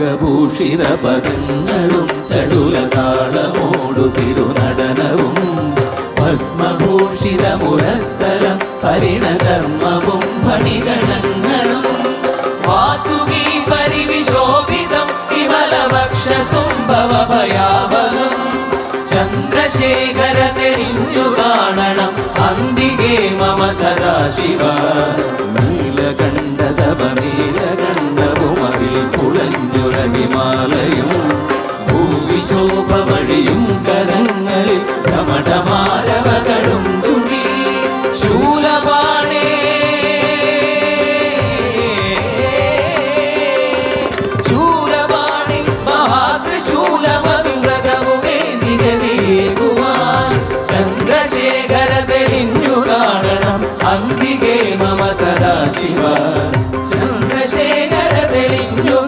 നാഗഭൂഷിത പദങ്ങളും ചടുല തിരുനടനവും. ഭസ്മഭൂഷിത മുരസ്ഥലം ഹരിണചർമ്മവും ഫണിഗണങ്ങളും വാസുകി പരിവിശോഭിതം വിമലവക്ഷസുംഭവഭയാവകം ചന്ദ്രശേഖര തെളിഞ്ഞു കാണണം അന്തികേ മമ സദാശിവ. നീലകണ്ഠതപ നീലകണ്ഠവുമതിൽ പുളഞ്ഞുര മാലയും ഭൂവിശോഭ വഴിയും കരങ്ങളിൽ രമടമാരവകളും തുണി ശൂലപാണേ. ശൂലപാണി മഹാത്രിശൂലമതും മൃഗമുമേ നിഗതിയേകുവാൻ ചന്ദ്രശേഖര തെളിഞ്ഞു കാണണം. അന്തികേ മമ സദാശിവ.